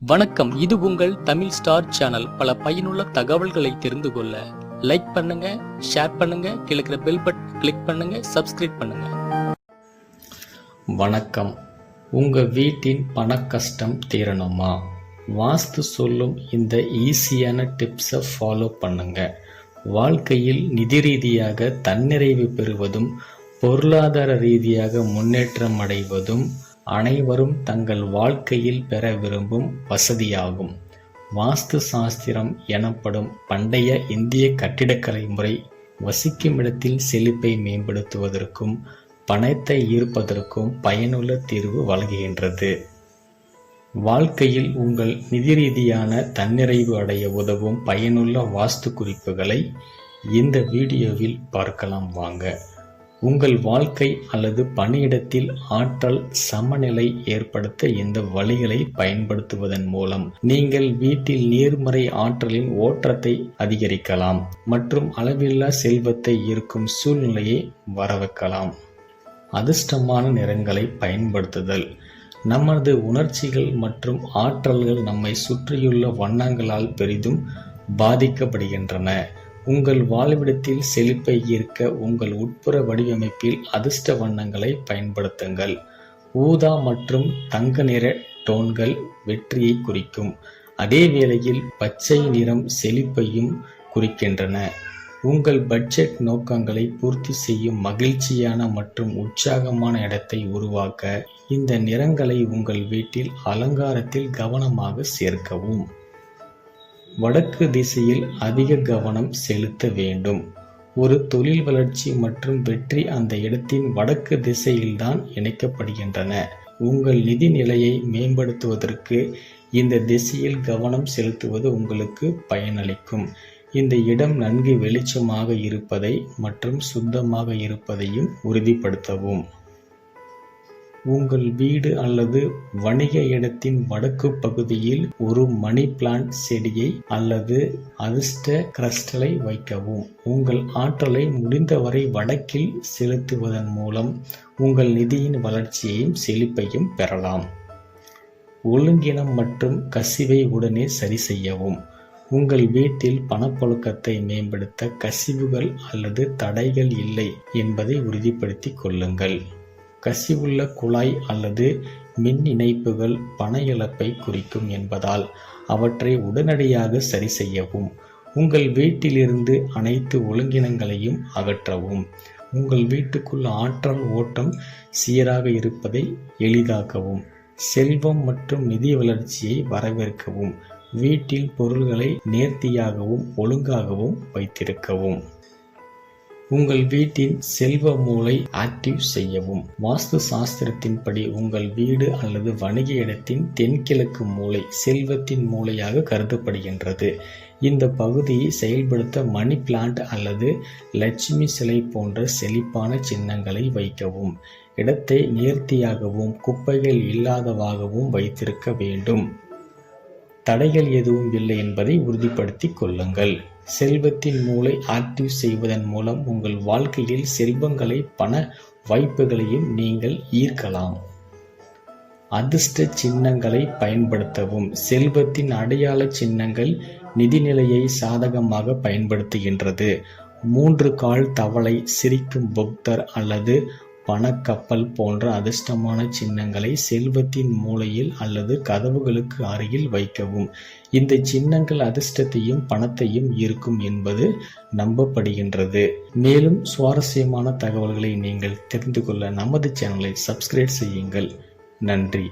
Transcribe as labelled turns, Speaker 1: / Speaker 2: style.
Speaker 1: வணக்கம். இது உங்கள் தமிழ் ஸ்டார் சேனல். பல பயனுள்ள தகவல்களை தெரிந்து கொள்ள லைக் பண்ணுங்க ஷேர் பண்ணுங்க கிழக்கிற பெல் பட்டன் கிளிக் பண்ணுங்க சப்ஸ்கிரைப் பண்ணுங்க. வணக்கம். உங்க வீட்டின் பண கஷ்டம் தீரணுமா? வாஸ்து சொல்லும் இந்த ஈஸியான டிப்ஸை ஃபாலோ பண்ணுங்க. வாழ்க்கையில் நிதி ரீதியாக தன்னிறைவு பெறுவதும் பொருளாதார ரீதியாக முன்னேற்றம் அடைவதும் அனைவரும் தங்கள் வாழ்க்கையில் பெற விரும்பும் வசதியாகும். வாஸ்து சாஸ்திரம் எனப்படும் பண்டைய இந்திய கட்டிடக்கலை முறை வசிக்கும் இடத்தில் செழிப்பை மேம்படுத்துவதற்கும் பணத்தை ஈர்ப்பதற்கும் பயனுள்ள தீர்வு வழங்குகின்றது. வாழ்க்கையில் உங்கள் நிதி ரீதியான தன்னிறைவு அடைய உதவும் பயனுள்ள வாஸ்து குறிப்புகளை இந்த வீடியோவில் பார்க்கலாம் வாங்க. உங்கள் வாழ்க்கை அல்லது பணியிடத்தில் ஆற்றல் சமநிலை ஏற்படுத்த இந்த வழிகளை பயன்படுத்துவதன் மூலம் நீங்கள் வீட்டில் நேர்மறை ஆற்றலின் ஓட்டத்தை அதிகரிக்கலாம் மற்றும் அளவில்லா செல்வத்தை ஈர்க்கும் சூழ்நிலையை வரவைக்கலாம் அதிர்ஷ்டமான நிறங்களை பயன்படுத்துதல். நமது உணர்ச்சிகள் மற்றும் ஆற்றல்கள் நம்மை சுற்றியுள்ள வண்ணங்களால் பெரிதும் பாதிக்கப்படுகின்றன. உங்கள் வாழ்விடத்தில் செழிப்பை ஈர்க்க உங்கள் உட்புற வடிவமைப்பில் அதிர்ஷ்ட வண்ணங்களை பயன்படுத்துங்கள். ஊதா மற்றும் தங்க நிற டோன்கள் வெற்றியை குறிக்கும். அதே வேளையில் பச்சை நிறம் செழிப்பையும் குறிக்கின்றன. உங்கள் பட்ஜெட் நோக்கங்களை பூர்த்தி செய்யும் மகிழ்ச்சியான மற்றும் உற்சாகமான இடத்தை உருவாக்க இந்த நிறங்களை உங்கள் வீட்டில் அலங்காரத்தில் கவனமாக சேர்க்கவும். வடக்கு திசையில் அதிக கவனம் செலுத்த வேண்டும். ஒரு தொழில் வளர்ச்சி மற்றும் வெற்றி அந்த இடத்தின் வடக்கு திசையில்தான் இணைக்கப்படுகின்றன. உங்கள் நிதி நிலையை மேம்படுத்துவதற்கு இந்த திசையில் கவனம் செலுத்துவது உங்களுக்கு பயனளிக்கும். இந்த இடம் நன்கு வெளிச்சமாக இருப்பதை மற்றும் சுத்தமாக இருப்பதையும் உறுதிப்படுத்தவும். உங்கள் வீடு அல்லது வணிக இடத்தின் வடக்கு பகுதியில் ஒரு மணி பிளான்ட் செடியை அல்லது அதிர்ஷ்ட கிரஸ்டலை வைக்கவும். உங்கள் ஆற்றலை முடிந்தவரை வடக்கில் செலுத்துவதன் மூலம் உங்கள் நிதியின் வளர்ச்சியையும் செழிப்பையும் பெறலாம். ஒழுங்கினம் மற்றும் கசிவை உடனே சரி செய்யவும். உங்கள் வீட்டில் பணப்புழக்கத்தை மேம்படுத்த கசிவுகள் அல்லது தடைகள் இல்லை என்பதை உறுதிப்படுத்திக் கொள்ளுங்கள். கசிவுள்ள குழாய் அல்லது மின் இணைப்புகள் பண இழப்பை குறிக்கும் என்பதால் அவற்றை உடனடியாக சரி செய்யவும் உங்கள் வீட்டிலிருந்து அனைத்து ஒழுங்கினங்களையும் அகற்றவும். உங்கள் வீட்டுக்குள் ஆற்றல் ஓட்டம் சீராக இருப்பதை எளிதாக்கவும் செல்வம் மற்றும் நிதி வளர்ச்சியை வரவேற்கவும் வீட்டில் பொருள்களை நேர்த்தியாகவும் ஒழுங்காகவும் வைத்திருக்கவும். உங்கள் வீட்டின் செல்வ மூளை ஆக்டிவ் செய்யவும். வாஸ்து சாஸ்திரத்தின்படி உங்கள் வீடு அல்லது வணிக இடத்தின் தென்கிழக்கு மூளை செல்வத்தின் மூளையாக கருதப்படுகின்றது. இந்த பகுதியை செயல்படுத்த மணி பிளான்ட் அல்லது லட்சுமி சிலை போன்ற செழிப்பான சின்னங்களை வைக்கவும். இடத்தை நேர்த்தியாகவும் குப்பைகள் இல்லாதவாகவும் வைத்திருக்க வேண்டும். தடைகள் எதுவும் இல்லை என்பதை உறுதிப்படுத்திக் கொள்ளுங்கள். செல்வத்தின் மூளை ஆக்டிவ் செய்வதன் மூலம் உங்கள் வாழ்க்கையில் செல்வங்களை பண வாய்ப்புகளையும் நீங்கள் ஈர்க்கலாம். அதிர்ஷ்ட சின்னங்களை பயன்படுத்தவும். செல்வத்தின் அடையாள சின்னங்கள் நிதிநிலையை சாதகமாக பயன்படுத்துகின்றது. மூன்று கால் தவளை சிரிக்கும் புக்தர் அல்லது பணக்கப்பல் போன்ற அதிர்ஷ்டமான சின்னங்களை செல்வத்தின் மூலையில் அல்லது கதவுகளுக்கு அருகில் வைக்கவும். இந்த சின்னங்கள் அதிர்ஷ்டத்தையும் பணத்தையும் ஈர்க்கும் என்பது நம்பப்படுகின்றது. மேலும் சுவாரஸ்யமான தகவல்களை நீங்கள் தெரிந்து கொள்ள நமது சேனலை சப்ஸ்கிரைப் செய்யுங்கள். நன்றி.